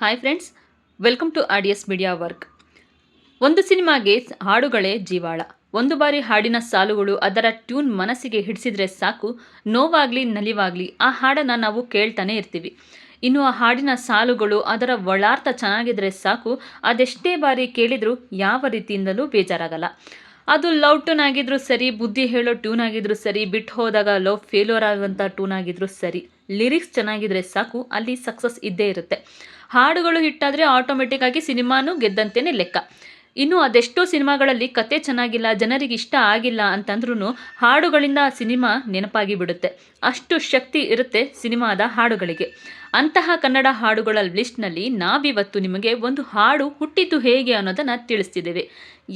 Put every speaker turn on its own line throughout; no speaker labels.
Hi friends welcome to audios media work ಒಂದು ಸಿನಿಮಾಗೆ ಹಾಡುಗಳೇ ಜೀವಾಳ. ಒಂದು ಬಾರಿ ಹಾಡಿನ ಸಾಲುಗಳು ಅದರ ಟ್ಯೂನ್ ಮನಸ್ಸಿಗೆ ಹಿಡಿಸಿದ್ರೆ ಸಾಕು, ನೋವಾಗಲಿ ನಲಿವಾಗಲಿ ಆ ಹಾಡನ್ನು ನಾವು ಕೇಳ್ತಾನೆ ಇರ್ತೀವಿ. ಇನ್ನು ಆ ಹಾಡಿನ ಸಾಲುಗಳು ಅದರ ಒಳಾರ್ಥ ಚೆನ್ನಾಗಿದ್ರೆ ಸಾಕು, ಅದೆಷ್ಟೇ ಬಾರಿ ಕೇಳಿದರೂ ಯಾವ ರೀತಿಯಿಂದಲೂ ಬೇಜಾರಾಗಲ್ಲ. ಅದು ಲವ್ ಟೂನ್ ಆಗಿದ್ರು ಸರಿ, ಬುದ್ಧಿ ಹೇಳೋ ಟ್ಯೂನ್ ಆಗಿದ್ರು ಸರಿ ಬಿಟ್ಟು ಹೋದಾಗ ಲವ್ ಫೇಲ್ಯೂರ್ ಆಗುವಂತ ಟ್ಯೂನ್ ಆಗಿದ್ರು ಸರಿ. ಲಿರಿಕ್ಸ್ ಚೆನ್ನಾಗಿದ್ರೆ ಸಾಕು, ಅಲ್ಲಿ ಸಕ್ಸಸ್ ಇದ್ದೇ ಇರುತ್ತೆ. ಹಾಡುಗಳು ಹಿಟ್ಟಾದರೆ ಆಟೋಮೆಟಿಕ್ ಆಗಿ ಸಿನಿಮಾನು ಗೆದ್ದಂತೆಯೇ ಲೆಕ್ಕ. ಇನ್ನು ಅದೆಷ್ಟೋ ಸಿನಿಮಾಗಳಲ್ಲಿ ಕತೆ ಚೆನ್ನಾಗಿಲ್ಲ, ಜನರಿಗೆ ಇಷ್ಟ ಆಗಿಲ್ಲ ಅಂತಂದ್ರೂ ಹಾಡುಗಳಿಂದ ಸಿನಿಮಾ ನೆನಪಾಗಿ ಬಿಡುತ್ತೆ. ಅಷ್ಟು ಶಕ್ತಿ ಇರುತ್ತೆ ಸಿನಿಮಾದ ಹಾಡುಗಳಿಗೆ. ಅಂತಹ ಕನ್ನಡ ಹಾಡುಗಳ ಲಿಸ್ಟ್ನಲ್ಲಿ ನಾವಿವತ್ತು ನಿಮಗೆ ಒಂದು ಹಾಡು ಹುಟ್ಟಿದ್ದು ಹೇಗೆ ಅನ್ನೋದನ್ನು ತಿಳಿಸ್ತಿದ್ದೇವೆ.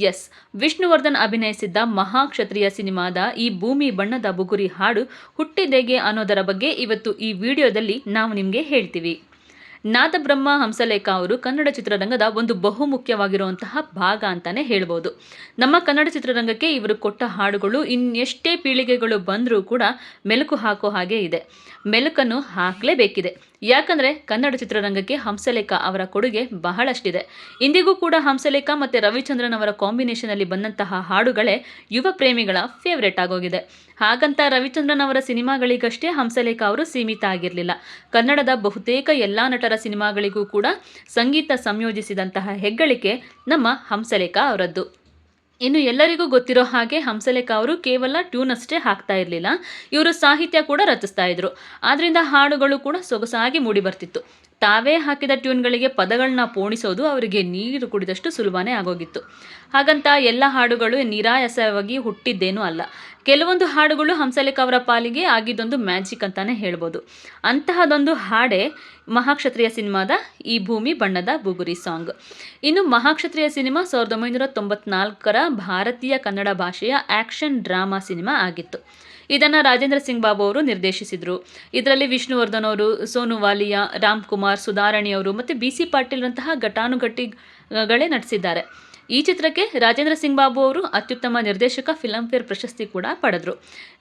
ಎಸ್, ವಿಷ್ಣುವರ್ಧನ್ ಅಭಿನಯಿಸಿದ್ದ ಮಹಾಕ್ಷತ್ರಿಯ ಸಿನಿಮಾದ ಈ ಭೂಮಿ ಬಣ್ಣದ ಬುಗುರಿ ಹಾಡು ಹುಟ್ಟಿದೆಗೆ ಅನ್ನೋದರ ಬಗ್ಗೆ ಇವತ್ತು ಈ ವಿಡಿಯೋದಲ್ಲಿ ನಾವು ನಿಮಗೆ ಹೇಳ್ತೀವಿ. ನಾದಬ್ರಹ್ಮ ಹಂಸಲೇಖ ಅವರು ಕನ್ನಡ ಚಿತ್ರರಂಗದ ಒಂದು ಬಹುಮುಖ್ಯವಾಗಿರುವಂತಹ ಭಾಗ ಅಂತಾನೆ ಹೇಳ್ಬೋದು. ನಮ್ಮ ಕನ್ನಡ ಚಿತ್ರರಂಗಕ್ಕೆ ಇವರು ಕೊಟ್ಟ ಹಾಡುಗಳು ಇನ್ನೆಷ್ಟೇ ಪೀಳಿಗೆಗಳು ಬಂದರೂ ಕೂಡ ಮೆಲುಕು ಹಾಕೋ ಹಾಗೆ ಇದೆ. ಮೆಲುಕನ್ನು ಹಾಕಲೇಬೇಕಿದೆ. ಯಾಕಂದರೆ ಕನ್ನಡ ಚಿತ್ರರಂಗಕ್ಕೆ ಹಂಸಲೇಖ ಅವರ ಕೊಡುಗೆ ಬಹಳಷ್ಟಿದೆ. ಇಂದಿಗೂ ಕೂಡ ಹಂಸಲೇಖ ಮತ್ತು ರವಿಚಂದ್ರನ್ ಅವರ ಕಾಂಬಿನೇಷನಲ್ಲಿ ಬಂದಂತಹ ಹಾಡುಗಳೇ ಯುವ ಪ್ರೇಮಿಗಳ ಫೇವ್ರೆಟ್ ಆಗೋಗಿದೆ. ಹಾಗಂತ ರವಿಚಂದ್ರನ್ ಅವರ ಸಿನಿಮಾಗಳಿಗಷ್ಟೇ ಹಂಸಲೇಖ ಅವರು ಸೀಮಿತ ಆಗಿರಲಿಲ್ಲ. ಕನ್ನಡದ ಬಹುತೇಕ ಎಲ್ಲ ನಟರ ಸಿನಿಮಾಗಳಿಗೂ ಕೂಡ ಸಂಗೀತ ಸಂಯೋಜಿಸಿದಂತಹ ಹೆಗ್ಗಳಿಕೆ ನಮ್ಮ ಹಂಸಲೇಖ ಅವರದ್ದು. ಇನ್ನು ಎಲ್ಲರಿಗೂ ಗೊತ್ತಿರೋ ಹಾಗೆ ಹಂಸಲೇಖ ಅವರು ಕೇವಲ ಟ್ಯೂನ್ ಅಷ್ಟೇ ಹಾಕ್ತಾ ಇರಲಿಲ್ಲ. ಇವರು ಸಾಹಿತ್ಯ ಕೂಡ ರಚಿಸ್ತಾ ಇದ್ರು. ಆದ್ರಿಂದ ಹಾಡುಗಳು ಕೂಡ ಸೊಗಸಾಗಿ ಮೂಡಿ ಬರ್ತಿತ್ತು ತಾವೇ ಹಾಕಿದ ಟ್ಯೂನ್ಗಳಿಗೆ ಪದಗಳನ್ನ ಪೋಣಿಸೋದು ಅವರಿಗೆ ನೀರು ಕುಡಿದಷ್ಟು ಸುಲಭನೇ ಆಗೋಗಿತ್ತು. ಹಾಗಂತ ಎಲ್ಲ ಹಾಡುಗಳು ನಿರಾಯಾಸವಾಗಿ ಹುಟ್ಟಿದ್ದೇನೂ ಅಲ್ಲ. ಕೆಲವೊಂದು ಹಾಡುಗಳು ಹಂಸಲೇಖ ಅವರ ಪಾಲಿಗೆ ಆಗಿದ್ದೊಂದು ಮ್ಯಾಜಿಕ್ ಅಂತಾನೆ ಹೇಳ್ಬೋದು. ಅಂತಹದೊಂದು ಹಾಡೇ ಮಹಾಕ್ಷತ್ರಿಯ ಸಿನಿಮಾದ ಈ ಭೂಮಿ ಬಣ್ಣದ ಬುಗುರಿ ಸಾಂಗ್. ಇನ್ನು ಮಹಾಕ್ಷತ್ರಿಯ ಸಿನಿಮಾ ಸಾವಿರದ ಒಂಬೈನೂರ ತೊಂಬತ್ನಾಲ್ಕರ ಭಾರತೀಯ ಕನ್ನಡ ಭಾಷೆಯ ಆ್ಯಕ್ಷನ್ ಡ್ರಾಮಾ ಸಿನಿಮಾ ಆಗಿತ್ತು. ಇದನ್ನು ರಾಜೇಂದ್ರ ಸಿಂಗ್ ಬಾಬು ಅವರು ನಿರ್ದೇಶಿಸಿದರು. ಇದರಲ್ಲಿ ವಿಷ್ಣುವರ್ಧನ್ ಅವರು, ಸೋನು ವಾಲಿಯಾ, ರಾಮ್ ಕುಮಾರ್, ಸುಧಾರಣಿ ಅವರು ಮತ್ತು ಬಿ ಸಿ ಪಾಟೀಲ್ರಂತಹ ಘಟಾನುಘಟಿಗಳೇ ನಟಿಸಿದ್ದಾರೆ. ಈ ಚಿತ್ರಕ್ಕೆ ರಾಜೇಂದ್ರ ಸಿಂಗ್ ಬಾಬು ಅವರು ಅತ್ಯುತ್ತಮ ನಿರ್ದೇಶಕ ಫಿಲಂಫೇರ್ ಪ್ರಶಸ್ತಿ ಕೂಡ ಪಡೆದರು.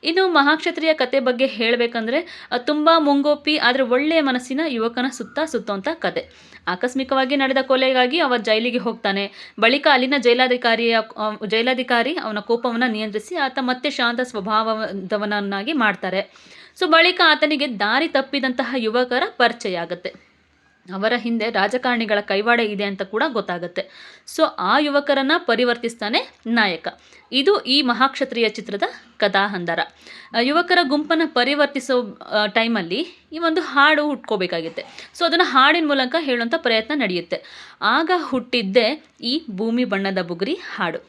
ಇನ್ನು ಮಹಾಕ್ಷತ್ರಿಯ ಕತೆ ಬಗ್ಗೆ ಹೇಳಬೇಕಂದ್ರೆ ತುಂಬ ಮುಂಗೋಪಿ, ಆದರೆ ಒಳ್ಳೆಯ ಮನಸ್ಸಿನ ಯುವಕನ ಸುತ್ತ ಸುತ್ತುವಂಥ ಕತೆ. ಆಕಸ್ಮಿಕವಾಗಿ ನಡೆದ ಕೊಲೆಗಾಗಿ ಅವ ಜೈಲಿಗೆ ಹೋಗ್ತಾನೆ. ಬಳಿಕ ಅಲ್ಲಿನ ಜೈಲಾಧಿಕಾರಿಯ ಜೈಲಾಧಿಕಾರಿ ಅವನ ಕೋಪವನ್ನು ನಿಯಂತ್ರಿಸಿ ಆತ ಮತ್ತೆ ಶಾಂತ ಸ್ವಭಾವದವನನ್ನಾಗಿ ಮಾಡ್ತಾರೆ. ಸೊ, ಬಳಿಕ ಆತನಿಗೆ ದಾರಿ ತಪ್ಪಿದಂತಹ ಯುವಕರ ಪರಿಚಯ ಆಗುತ್ತೆ. ಅವರ ಹಿಂದೆ ರಾಜಕಾರಣಿಗಳ ಕೈವಾಡ ಇದೆ ಅಂತ ಕೂಡ ಗೊತ್ತಾಗುತ್ತೆ. ಸೊ ಆ ಯುವಕರನ್ನ ಪರಿವರ್ತಿಸ್ತಾನೆ ನಾಯಕ. ಇದು ಈ ಮಹಾಕ್ಷತ್ರಿಯ ಚಿತ್ರದ ಕಥಾಹಂದರ. ಯುವಕರ ಗುಂಪನ್ನು ಪರಿವರ್ತಿಸೋ ಟೈಮಲ್ಲಿ ಈ ಒಂದು ಹಾಡು ಹುಟ್ಕೋಬೇಕಾಗುತ್ತೆ. ಸೊ ಅದನ್ನು ಹಾಡಿನ ಮೂಲಕ ಹೇಳುವಂಥ ಪ್ರಯತ್ನ ನಡೆಯುತ್ತೆ. ಆಗ ಹುಟ್ಟಿದ್ದೇ ಈ ಭೂಮಿ ಬಣ್ಣದ ಬುಗುರಿ ಹಾಡು.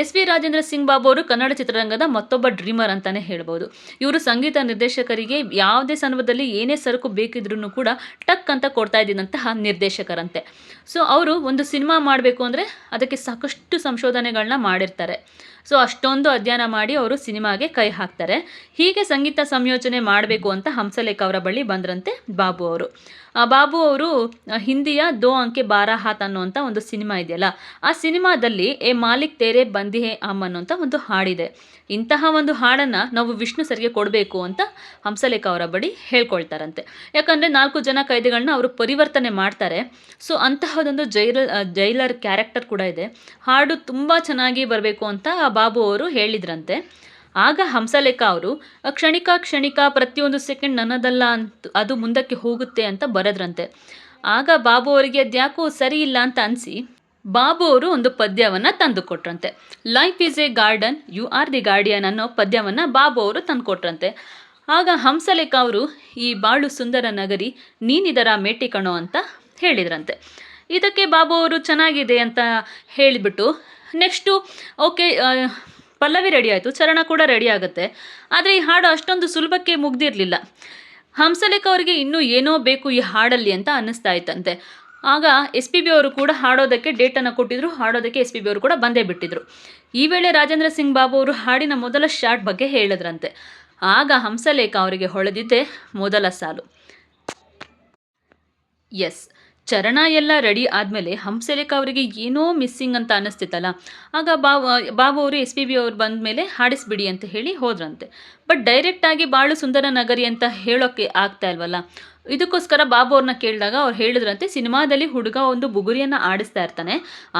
ಎಸ್ ವಿ ರಾಜೇಂದ್ರ ಸಿಂಗ್ ಬಾಬು ಅವರು ಕನ್ನಡ ಚಿತ್ರರಂಗದ ಮತ್ತೊಬ್ಬ ಡ್ರೀಮರ್ ಅಂತಾನೆ ಹೇಳ್ಬೋದು. ಇವರು ಸಂಗೀತ ನಿರ್ದೇಶಕರಿಗೆ ಯಾವುದೇ ಸಂದರ್ಭದಲ್ಲಿ ಏನೇ ಸರಕು ಬೇಕಿದ್ರೂ ಕೂಡ ಟಕ್ ಅಂತ ಕೊಡ್ತಾ ಇದ್ದಂತಹ ನಿರ್ದೇಶಕರಂತೆ. ಸೊ ಅವರು ಒಂದು ಸಿನಿಮಾ ಮಾಡಬೇಕು ಅಂದರೆ ಅದಕ್ಕೆ ಸಾಕಷ್ಟು ಸಂಶೋಧನೆಗಳನ್ನ ಮಾಡಿರ್ತಾರೆ. ಸೊ ಅಷ್ಟೊಂದು ಅಧ್ಯಯನ ಮಾಡಿ ಅವರು ಸಿನಿಮಾಗೆ ಕೈ ಹಾಕ್ತಾರೆ. ಹೀಗೆ ಸಂಗೀತ ಸಂಯೋಜನೆ ಮಾಡಬೇಕು ಅಂತ ಹಂಸಲೇಖ ಅವರ ಬಳಿ ಬಂದ್ರಂತೆ ಬಾಬು ಅವರು. ಬಾಬು ಅವರು ಹಿಂದಿಯ ದೋ ಅಂಕೆ ಬಾರಾ ಹಾತ್ ಅನ್ನುವಂಥ ಒಂದು ಸಿನಿಮಾ ಇದೆಯಲ್ಲ, ಆ ಸಿನಿಮಾದಲ್ಲಿ ಎ ಮಾಲಿಕ್ ತೇರೆ ಬಂದಿ ಹೇ ಅನ್ನುವಂಥ ಒಂದು ಹಾಡಿದೆ. ಇಂತಹ ಒಂದು ಹಾಡನ್ನು ನಾವು ವಿಷ್ಣು ಸರ್ಗೆ ಕೊಡಬೇಕು ಅಂತ ಹಂಸಲೇಖ ಅವರ ಬಳಿ ಹೇಳ್ಕೊಳ್ತಾರಂತೆ. ಯಾಕಂದರೆ ನಾಲ್ಕು ಜನ ಕೈದಿಗಳನ್ನ ಅವರು ಪರಿವರ್ತನೆ ಮಾಡ್ತಾರೆ. ಸೊ ಅಂತಹದೊಂದು ಜೈಲರ್ ಜೈಲರ್ ಕ್ಯಾರೆಕ್ಟರ್ ಕೂಡ ಇದೆ. ಹಾಡು ತುಂಬ ಚೆನ್ನಾಗಿ ಬರಬೇಕು ಅಂತ ಬಾಬು ಅವರು ಹೇಳಿದ್ರಂತೆ. ಆಗ ಹಂಸಲೇಖ ಅವರು, ಕ್ಷಣಿಕ ಕ್ಷಣಿಕ, ಪ್ರತಿಯೊಂದು ಸೆಕೆಂಡ್ ನನ್ನದಲ್ಲ ಅಂತ, ಅದು ಮುಂದಕ್ಕೆ ಹೋಗುತ್ತೆ ಅಂತ ಬರೆದ್ರಂತೆ. ಆಗ ಬಾಬು ಅವರಿಗೆ ಅದ್ಯಾಕೋ ಸರಿ ಇಲ್ಲ ಅಂತ ಅನಿಸಿ, ಬಾಬು ಅವರು ಒಂದು ಪದ್ಯವನ್ನು ತಂದು ಕೊಟ್ರಂತೆ life is a garden you are the guardian ಅನ್ನೋ ಪದ್ಯವನ್ನು ಬಾಬು ಅವರು ತಂದುಕೊಟ್ರಂತೆ. ಆಗ ಹಂಸಲೇಖ ಅವರು, ಈ ಬಾಳು ಸುಂದರ ನಗರಿ, ನೀನಿದರ ಮೇಟಿ ಕಣೋ ಅಂತ ಹೇಳಿದ್ರಂತೆ. ಇದಕ್ಕೆ ಬಾಬು ಅವರು ಚೆನ್ನಾಗಿದೆ ಅಂತ ಹೇಳಿಬಿಟ್ಟು ನೆಕ್ಸ್ಟು, ಓಕೆ ಪಲ್ಲವಿ ರೆಡಿ ಆಯಿತು, ಚರಣ ಕೂಡ ರೆಡಿ ಆಗುತ್ತೆ. ಆದರೆ ಈ ಹಾಡು ಅಷ್ಟೊಂದು ಸುಲಭಕ್ಕೆ ಮುಗ್ದಿರಲಿಲ್ಲ. ಹಂಸಲೇಖ ಅವರಿಗೆ ಇನ್ನೂ ಏನೋ ಬೇಕು ಈ ಹಾಡಲ್ಲಿ ಅಂತ ಅನ್ನಿಸ್ತಾ ಇತ್ತಂತೆ. ಆಗ ಎಸ್ ಪಿ ಬಿ ಅವರು ಕೂಡ ಹಾಡೋದಕ್ಕೆ ಡೇಟನ್ನು ಕೊಟ್ಟಿದ್ರು, ಹಾಡೋದಕ್ಕೆ ಎಸ್ ಪಿ ಬಿ ಅವರು ಕೂಡ ಬಂದೇ ಬಿಟ್ಟಿದ್ರು. ಈ ವೇಳೆ ರಾಜೇಂದ್ರ ಸಿಂಗ್ ಬಾಬು ಅವರು ಹಾಡಿನ ಮೊದಲ ಶಾರ್ಟ್ ಬಗ್ಗೆ ಹೇಳಿದ್ರಂತೆ. ಆಗ ಹಂಸಲೇಖ ಅವರಿಗೆ ಹೊಳೆದಿದ್ದೆ ಮೊದಲ ಸಾಲು. ಎಸ್ ಚರಣ ಎಲ್ಲ ರೆಡಿ ಆದಮೇಲೆ ಹಂಸಲೇಖ ಅವರಿಗೆ ಏನೋ ಮಿಸ್ಸಿಂಗ್ ಅಂತ ಅನ್ನಿಸ್ತಿತ್ತಲ್ಲ ಆಗ ಬಾಬು ಬಾಬು ಅವರು ಎಸ್ ಪಿ ಬಿ ಅವ್ರು ಬಂದ ಮೇಲೆ ಹಾಡಿಸ್ಬಿಡಿ ಅಂತ ಹೇಳಿ ಹೋದ್ರಂತೆ. ಬಟ್ ಡೈರೆಕ್ಟಾಗಿ ಬಾಳು ಸುಂದರ ನಗರಿ ಅಂತ ಹೇಳೋಕ್ಕೆ ಆಗ್ತಾ ಇಲ್ವಲ್ಲ? ಇದಕ್ಕೋಸ್ಕರ ಬಾಬು ಅವ್ರನ್ನ ಕೇಳಿದಾಗ ಅವ್ರು ಹೇಳಿದ್ರಂತೆ, ಸಿನಿಮಾದಲ್ಲಿ ಹುಡುಗ ಒಂದು ಬುಗುರಿಯನ್ನು ಆಡಿಸ್ತಾ ಇರ್ತಾನೆ,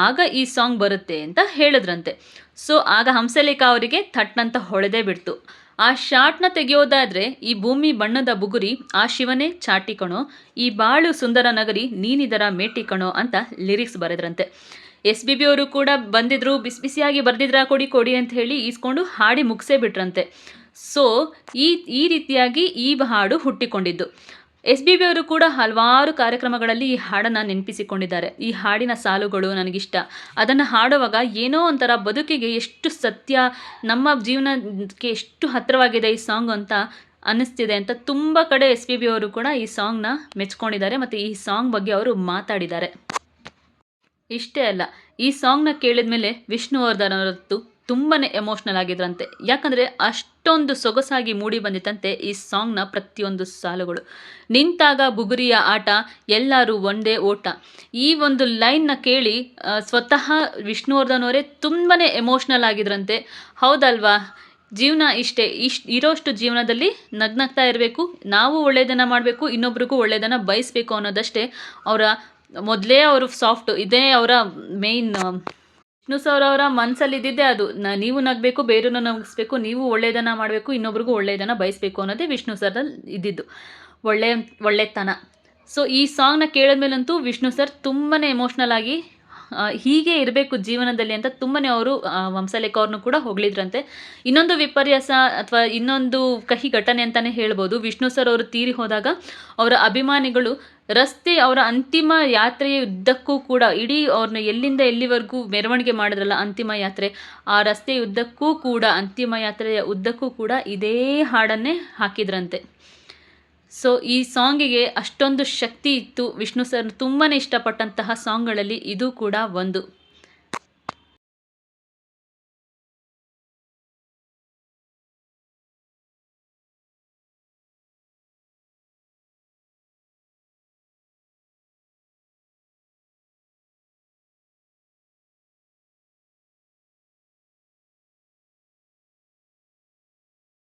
ಆಗ ಈ ಸಾಂಗ್ ಬರುತ್ತೆ ಅಂತ ಹೇಳಿದ್ರಂತೆ. ಸೊ ಆಗ ಹಂಸಲೇಖ ಅವರಿಗೆ ಥಟ್ನಂತ ಹೊಳೆದೇ ಬಿಡ್ತು. ಆ ಶಾಟ್ನ ತೆಗೆಯೋದಾದ್ರೆ ಈ ಭೂಮಿ ಬಣ್ಣದ ಬುಗುರಿ, ಆ ಶಿವನೇ ಚಾಟಿ ಕಣೋ ಈ ಬಾಳು ಸುಂದರ ನಗರಿ ನೀನಿದರ ಮೇಟಿ ಕಣೋ ಅಂತ ಲಿರಿಕ್ಸ್ ಬರೆದ್ರಂತೆ. ಎಸ್ ಬಿ ಬಿ ಅವರು ಕೂಡ ಬಂದಿದ್ರು, ಬಿಸಿ ಬಿಸಿಯಾಗಿ ಬರ್ದಿದ್ರಾ ಕೊಡಿ ಕೊಡಿ ಅಂತ ಹೇಳಿ ಈಸ್ಕೊಂಡು ಹಾಡಿ ಮುಗಿಸೇ ಬಿಟ್ರಂತೆ. ಸೊ ಈ ಈ ರೀತಿಯಾಗಿ ಈ ಹಾಡು ಹುಟ್ಟಿಕೊಂಡಿದ್ದು. ಎಸ್ ಬಿ ಬಿ ಅವರು ಕೂಡ ಹಲವಾರು ಕಾರ್ಯಕ್ರಮಗಳಲ್ಲಿ ಈ ಹಾಡನ್ನು ನೆನಪಿಸಿಕೊಂಡಿದ್ದಾರೆ. ಈ ಹಾಡಿನ ಸಾಲುಗಳು ನನಗಿಷ್ಟ. ಅದನ್ನು ಹಾಡುವಾಗ ಏನೋ ಒಂಥರ ಬದುಕಿಗೆ ಎಷ್ಟು ಸತ್ಯ, ನಮ್ಮ ಜೀವನಕ್ಕೆ ಎಷ್ಟು ಹತ್ತಿರವಾಗಿದೆ ಈ ಸಾಂಗ್ ಅಂತ ಅನ್ನಿಸ್ತಿದೆ ಅಂತ ತುಂಬ ಕಡೆ ಎಸ್ ಪಿ ಬಿ ಅವರು ಕೂಡ ಈ ಸಾಂಗ್ನ ಮೆಚ್ಕೊಂಡಿದ್ದಾರೆ ಮತ್ತು ಈ ಸಾಂಗ್ ಬಗ್ಗೆ ಅವರು ಮಾತಾಡಿದ್ದಾರೆ. ಇಷ್ಟೇ ಅಲ್ಲ, ಈ ಸಾಂಗ್ನ ಕೇಳಿದ ಮೇಲೆ ವಿಷ್ಣುವರ್ಧನ್ ಅವರದ್ದು ತುಂಬಾ ಎಮೋಷ್ನಲ್ ಆಗಿದ್ರಂತೆ. ಯಾಕಂದರೆ ಅಷ್ಟೊಂದು ಸೊಗಸಾಗಿ ಮೂಡಿ ಬಂದಿತ್ತಂತೆ ಈ ಸಾಂಗ್ನ ಪ್ರತಿಯೊಂದು ಸಾಲುಗಳು. ನಿಂತಾಗ ಬುಗುರಿಯ ಆಟ, ಎಲ್ಲರೂ ಒಂದೇ ಓಟ. ಈ ಒಂದು ಲೈನ್ನ ಕೇಳಿ ಸ್ವತಃ ವಿಷ್ಣುವರ್ಧನ್ ಅವರೇ ತುಂಬಾ ಎಮೋಷ್ನಲ್ ಆಗಿದ್ರಂತೆ. ಹೌದಲ್ವಾ? ಜೀವನ ಇಷ್ಟೇ. ಇಷ್ಟು ಇರೋಷ್ಟು ಜೀವನದಲ್ಲಿ ನಗ್ನಗ್ತಾ ಇರಬೇಕು. ನಾವು ಒಳ್ಳೆಯದನ್ನು ಮಾಡಬೇಕು, ಇನ್ನೊಬ್ರಿಗೂ ಒಳ್ಳೆಯದನ್ನು ಬಯಸಬೇಕು ಅನ್ನೋದಷ್ಟೇ ಅವರ ಮೊದಲೇ ಅವರು ಸಾಫ್ಟ್ ಇದೇ ಅವರ ಮೇಯ್ನ್ ವಿಷ್ಣು ಸರ್ ಅವರ ಮನಸ್ಸಲ್ಲಿ ಇದ್ದಿದ್ದೇ ಅದು ನೀವು ನಗಬೇಕು ಬೇರೆಯವ್ರನ್ನ ನಗಿಸ್ಬೇಕು, ನೀವು ಒಳ್ಳೆಯದನ್ನು ಮಾಡಬೇಕು, ಇನ್ನೊಬ್ರಿಗೂ ಒಳ್ಳೆಯದನ್ನು ಬಯಸಬೇಕು ಅನ್ನೋದೇ ವಿಷ್ಣು ಸರ್ದಲ್ಲಿ ಇದ್ದಿದ್ದು. ಒಳ್ಳೆ, ಒಳ್ಳೆತನ. ಸೊ ಈ ಸಾಂಗ್ನ ಕೇಳಿದ್ಮೇಲಂತೂ ವಿಷ್ಣು ಸರ್ ತುಂಬಾ ಎಮೋಷ್ನಲ್ ಆಗಿ ಹೀಗೆ ಇರಬೇಕು ಜೀವನದಲ್ಲಿ ಅಂತ ತುಂಬಾ ಅವರು ವಂಸಲೇಖ ಅವ್ರನ್ನೂ ಕೂಡ ಹೊಗಳಿದ್ರಂತೆ. ಇನ್ನೊಂದು ವಿಪರ್ಯಾಸ ಅಥವಾ ಇನ್ನೊಂದು ಕಹಿ ಘಟನೆ ಅಂತಲೇ ಹೇಳ್ಬೋದು. ವಿಷ್ಣು ಸರ್ ಅವರು ತೀರಿ ಹೋದಾಗ ಅವರ ಅಭಿಮಾನಿಗಳು ರಸ್ತೆ ಅವರ ಅಂತಿಮ ಯಾತ್ರೆಯ ಉದ್ದಕ್ಕೂ ಕೂಡ ಇಡೀ ಅವ್ರನ್ನ ಎಲ್ಲಿಂದ ಎಲ್ಲಿವರೆಗೂ ಮೆರವಣಿಗೆ ಮಾಡಿದ್ರಲ್ಲ ಅಂತಿಮ ಯಾತ್ರೆ, ಆ ರಸ್ತೆಯ ಉದ್ದಕ್ಕೂ ಕೂಡ ಅಂತಿಮ ಯಾತ್ರೆಯ ಉದ್ದಕ್ಕೂ ಕೂಡ ಇದೇ ಹಾಡನ್ನೇ ಹಾಕಿದ್ರಂತೆ. ಸೊ ಈ ಸಾಂಗಿಗೆ ಅಷ್ಟೊಂದು ಶಕ್ತಿ ಇತ್ತು. ವಿಷ್ಣು ಸರ್ ತುಂಬಾ ಇಷ್ಟಪಟ್ಟಂತಹ ಸಾಂಗ್ಗಳಲ್ಲಿ ಇದು ಕೂಡ ಒಂದು.